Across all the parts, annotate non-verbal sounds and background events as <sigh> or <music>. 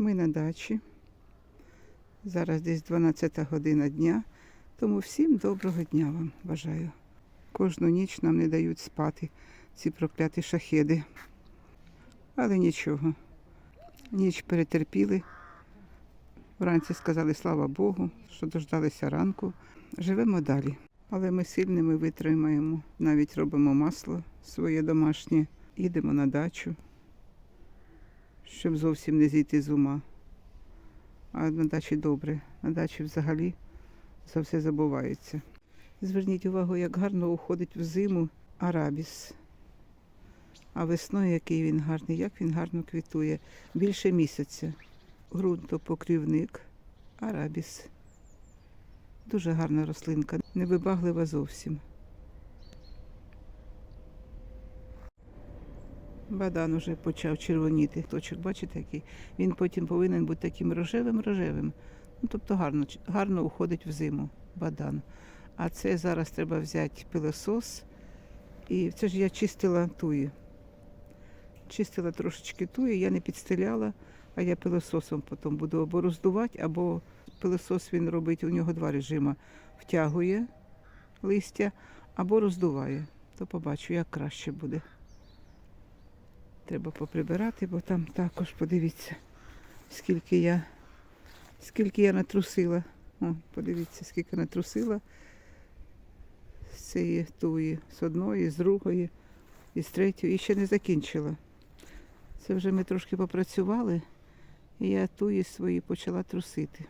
Ми на дачі. Зараз десь 12 година дня. Тому всім доброго дня вам бажаю. Кожну ніч нам не дають спати ці прокляті шахеди. Але нічого. Ніч перетерпіли. Вранці сказали слава Богу, що дождалися ранку. Живемо далі. Але ми сильними витримаємо. Навіть робимо масло своє домашнє. Їдемо на дачу, щоб зовсім не зійти з ума. А на дачі добре. На дачі взагалі за все забувається. Зверніть увагу, як гарно уходить в зиму арабіс. А весною який він гарний, як він гарно квітує. Більше місяця. Грунтопокрівник, арабіс. Дуже гарна рослинка, невибаглива зовсім. Бадан уже почав червоніти. Точок, бачите, який? Він потім повинен бути таким рожевим-рожевим. Ну, тобто гарно, гарно уходить в зиму бадан. А це зараз треба взяти пилосос. І це ж я чистила туї. Чистила трошечки туї, я не підстеляла, а я пилососом потім буду або роздувати, або пилосос він робить, у нього два режими. Втягує листя або роздуває. То побачу, як краще буде. Треба поприбирати, бо там також подивіться, скільки я, скільки я натрусила. О, подивіться, скільки натрусила з цієї туї, з одної, з другої, і з третьої, і ще не закінчила. Це вже ми трошки попрацювали, і я туї свої почала трусити.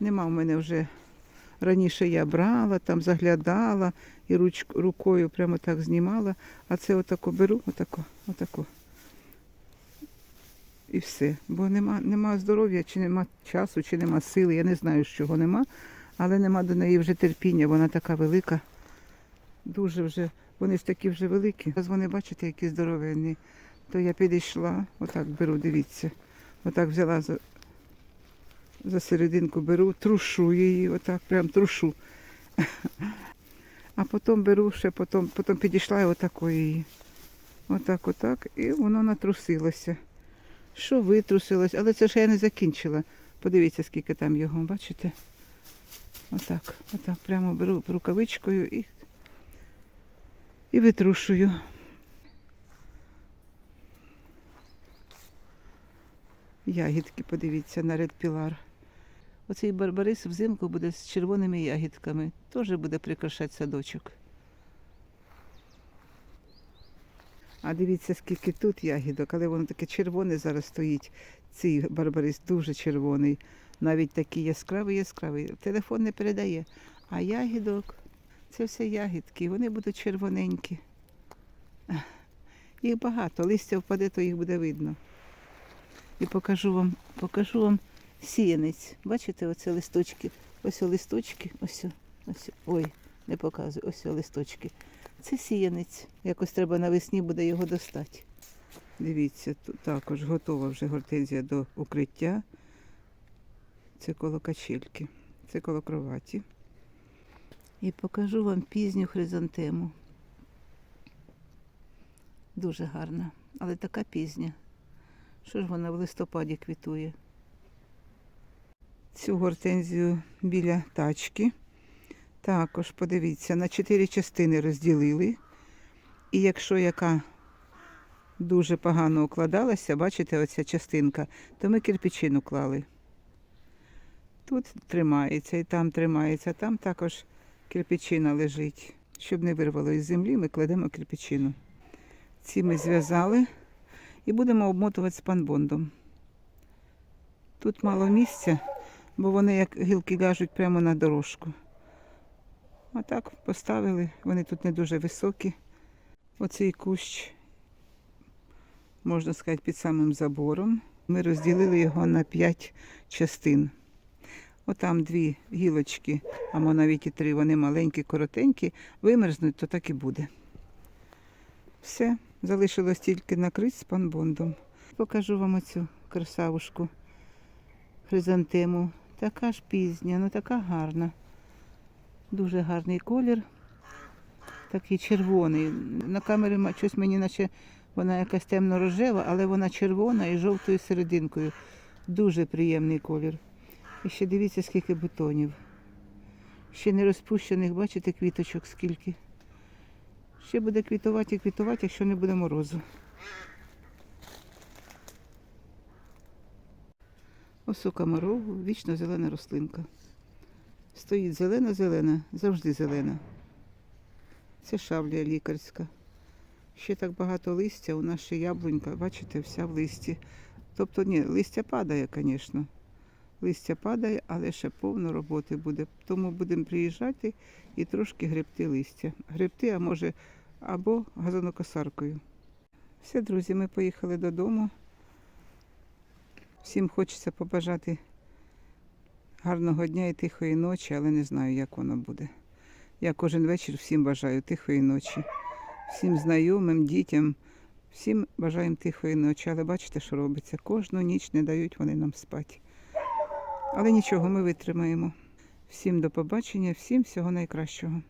Нема в мене вже раніше я брала, там заглядала і руч, рукою прямо так знімала, а це отако беру, отако, отако. І все. Бо нема, нема здоров'я, чи нема часу, чи нема сили. Я не знаю, з чого нема, але нема до неї вже терпіння, вона така велика. Дуже вже, вони ж такі вже великі. Зараз вони, бачите, які здоровенні. То я підійшла, отак беру, дивіться. Отак взяла за, за серединку, беру, трушу її, отак, прям трушу. <laughs> А потім беру ще, потім, потім підійшла і отако її. Отак, отак, і воно натрусилося. Що витрусилось, але це ж я не закінчила. Подивіться, скільки там його, бачите? Отак, отак, прямо беру рукавичкою і, і витрушую. Ягідки, подивіться, на Red Pilar. Оцей барбарис взимку буде з червоними ягідками. Теж буде прикрашати садочок. А дивіться, скільки тут ягідок, але воно таке червоне зараз стоїть. Цей барбарис дуже червоний. Навіть такий яскравий, яскравий. Телефон не передає. А ягідок це все ягідки, вони будуть червоненькі. Їх багато, листя впаде, то їх буде видно. І покажу вам, покажу вам сіянець. Бачите, оце листочки. Ось о листочки, ось, ось. Ой, не показую, ось о листочки. Це сіянець. Якось треба навесні буде його достати. Дивіться, тут також готова вже гортензія до укриття. Це коло качельки, це коло кроваті. І покажу вам пізню хризантему. Дуже гарна, але така пізня. Що ж вона в листопаді квітує? Цю гортензію біля тачки. Також подивіться, на чотири частини розділили. І якщо яка дуже погано укладалася, бачите, оця частинка, то ми кирпичину клали. Тут тримається і там тримається, там також кирпичина лежить. Щоб не вирвало із землі, ми кладемо кирпичину. Ці ми зв'язали і будемо обмотувати спанбондом. Тут мало місця, бо вони як гілки ляжуть прямо на дорожку. А так поставили, вони тут не дуже високі. Оцей кущ, можна сказати, під самим забором. Ми розділили його на п'ять частин. Отам дві гілочки, а мо навіть і три, вони маленькі, коротенькі, вимерзнуть, то так і буде. Все, залишилось тільки накрити спанбондом. Покажу вам оцю красавушку хризантему. Така ж пізня, ну така гарна. Дуже гарний колір. Такий червоний. На камері щось мені наче вона якась темно-рожева, але вона червона і жовтою серединкою. Дуже приємний колір. І ще дивіться, скільки бутонів. Ще не розпущених, бачите, квіточок скільки. Ще буде квітувати і квітувати, якщо не буде морозу. Ось у комарову вічно зелена рослинка. Стоїть зелена-зелена, завжди зелена. Це шавлія лікарська. Ще так багато листя, у нас ще яблунька, бачите, вся в листі. Тобто, ні, листя падає, звісно. Листя падає, але ще повно роботи буде. Тому будемо приїжджати і трошки гребти листя. Гребти, а може, або газонокосаркою. Все, друзі, ми поїхали додому. Всім хочеться побажати гарного дня і тихої ночі, але не знаю, як воно буде. Я кожен вечір всім бажаю тихої ночі. Всім знайомим, дітям, всім бажаємо тихої ночі. Але бачите, що робиться? Кожну ніч не дають вони нам спати. Але нічого, ми витримаємо. Всім до побачення, всім всього найкращого.